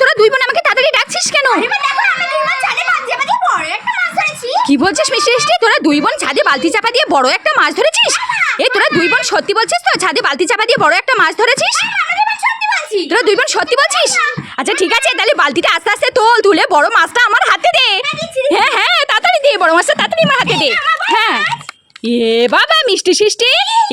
তোরা দুই বোন আমাকে তাড়াতাড়ি ডাকছিস কেন? দিয়ে কি বলছিস মিষ্টি? তোরা দুই বোন ছাদে বালতি চাপা দিয়ে বড় একটা মাছ ধরেছিস? এ তোরা দুই বোন সত্যি বলছিস তো? ছাদে বালতি চাপা দিয়ে বড় একটা মাছ ধরেছিস? বলছি। তোরা দুই বোন সত্যি বলছিস? আচ্ছা ঠিক আছে তাহলে বালতিটা আস্তে আস্তে তোল তুলে বড় মাছটা আমার হাতে দে। হ্যাঁ হ্যাঁ তাড়াতাড়ি দে বড় মাছটা তাড়াতাড়ি আমার হাতে দে। হ্যাঁ এ বাবা মিষ্টি সিষ্টি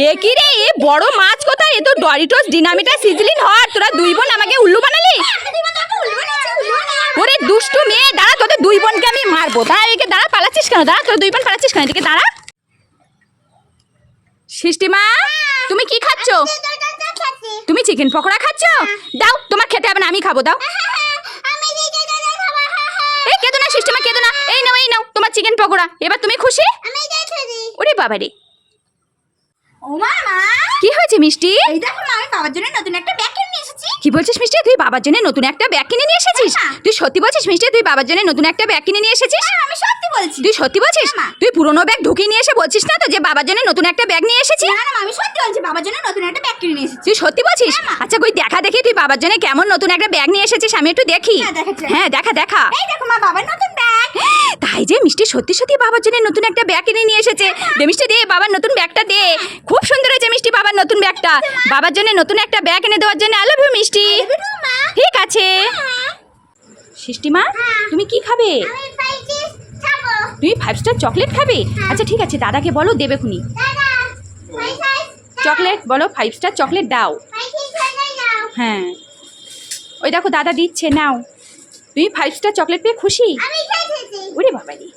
এ কি রে এ বড় মাছ কোথায়? এ তো ডরিটোস ডিনামিটা সিজলিন হট তোরা দুই বোন আমাকে উল্লু বানালি আমি দুই মাস তোকে উল্লু বানিয়েছি উল্লু বানিয়ে ওরে দুষ্টু মেয়ে দাঁড়া তোদের দুই বোনকে আমি মারবো। দাঁড়া এদিকে দাঁড়া পালাচ্ছিস কেন? দাঁড়া তোর দুই বোন পালাচ্ছিস কেন? এদিকে দাঁড়া। সৃষ্টিমা তুমি কি খাচ্ছ? তুমি চিকেন পকোড়া খাচ্ছ? দাও তোমার খেতে হবে না আমি খাব দাও। এই কেদো না সৃষ্টিমা কেদো না। এই নাও এই নাও তোমার চিকেন পকোড়া। এবার তুমি খুশি? ওরে বাবা রে কি হয়েছে মিষ্টি? এই দেখো আমি বাবার জন্য নতুন একটা ব্যাগ কি বলছিস মিষ্টি? তুই বাবার জন্য নতুন একটা ব্যাগ কিনে নিয়ে এসেছিস? হ্যাঁ। তুই সত্যি বলছিস মিষ্টি? তুই বাবার জন্য নতুন একটা ব্যাগ কিনে নিয়ে এসেছিস? হ্যাঁ, আমি সত্যি বলছি। তুই সত্যি বলছিস? তুই পুরনো ব্যাগ ঢুকিয়ে নিয়ে এসে বলছিস না তো যে বাবার জন্য নতুন একটা ব্যাগ নিয়ে এসেছিস? না না আমি সত্যি বলছি বাবার জন্য নতুন একটা ব্যাগ কিনে নিয়ে এসেছি। তুই সত্যি বলছিস? হ্যাঁ, আচ্ছা কই দেখা দেখি তুই বাবার জন্য কেমন নতুন একটা ব্যাগ নিয়ে এসেছিস? আমি একটু দেখি। হ্যাঁ, দেখা দেখা। এই দেখো মা বাবার নতুন তাই যে মিষ্টি সত্যি সত্যি বাবার জন্য নতুন একটা ব্যাগ কিনে নিয়ে এসেছে। দে মিষ্টি দে বাবার নতুন ব্যাগটা দে। খুব সুন্দর হয়েছে মিষ্টি বাবার নতুন ব্যাগটা। বাবার জন্য নতুন একটা ব্যাগ এনে দেওয়ার জন্য আই লাভ ইউ মিষ্টি। ঠিক আছে। সৃষ্টিমা তুমি কি খাবে? তুমি ফাইভ স্টার চকলেট খাবে? আচ্ছা ঠিক আছে দাদাকে বলো দেবে খুনি। চকলেট বলো ফাইভ স্টার চকলেট দাও। হ্যাঁ। ওই দেখো দাদা দিচ্ছে নাও। তুমি ফাইভ স্টার চকলেট পেয়ে খুশি ওরে বাবা রে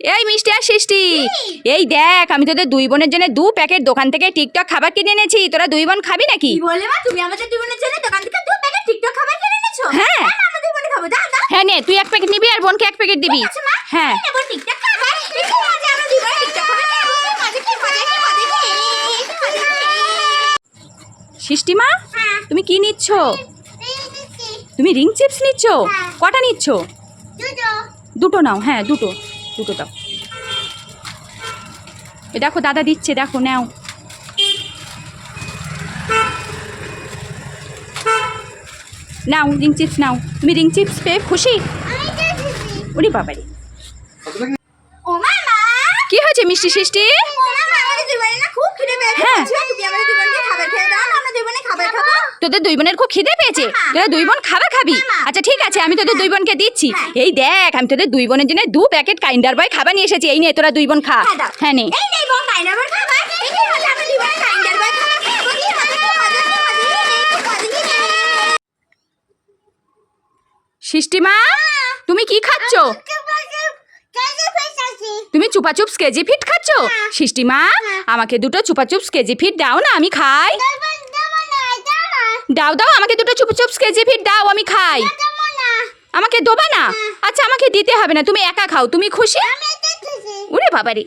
এই মিষ্টি আর সৃষ্টি এই দেখ আমি তোদের দুই বোনের জন্য দু প্যাকেট দোকান থেকে টিকটক খাবার কিনে এনেছি তোরা দুই বোন খাবি নাকি বলে মা তুমি আমাদের দুই বোনের জন্য দোকান থেকে দু প্যাকেট টিকটক খাবার কিনে এনেছো হ্যাঁ। আমরা দুই বোনে খাব দাও দাও হ্যাঁ নে তুই এক প্যাকেট নিবি আর বোনকে এক প্যাকেট দিবি আচ্ছা হ্যাঁ টিকটক খাবার সৃষ্টিমা হ্যাঁ তুমি কি নিচ্ছ তুমি রিং চিপস নিচ্ছ। কটা নিচ্ছ? দুটো। নাও হ্যাঁ দুটো। দুটো দাও। এ দেখো দাদা দিচ্ছে দেখো নাও। নাও রিং চিপস নাও। তুমি রিং চিপস পেয়ে খুশি? ওরে বাবারে। কি হয়েছে মিষ্টি সৃষ্টি? হ্যাঁ। বলছি, তুমি আমাদের দুই বোনকে খাবার খেয়ে দাও না আমরা দুই বোনে খাবার খাব তোদের দুই বোনের খুব খিদে পেয়েছে। হ্যাঁ। তোরা দুই বোন খাবার খাবি। হ্যাঁ। আচ্ছা ঠিক আছে আমি তোদের দুই বোনকে দিচ্ছি। হ্যাঁ। এই দেখ আমি তোদের দুই বোনের জন্য দু প্যাকেট কাইন্ডার বয় খাবার নিয়ে এসেছি। এই নে তোরা দুই বোন খা। হ্যাঁ, হ্যাঁ নে। সৃষ্টিমা তুমি কি খাচ্ছ? তুমি চুপা চুপস কেজি ফিট খাচ্ছ? হ্যাঁ। সৃষ্টিমা আমাকে দুটো চুপা চুপস কেজি ফিট দাও না আমি খাই। দাও দাও আমাকে দুটো চুপ চুপ কেজি ফিট দাও আমি খাই। আমাকে দেবা না? আচ্ছা আমাকে দিতে হবে না তুমি একা খাও তুমি খুশি? ওরে বাবারে।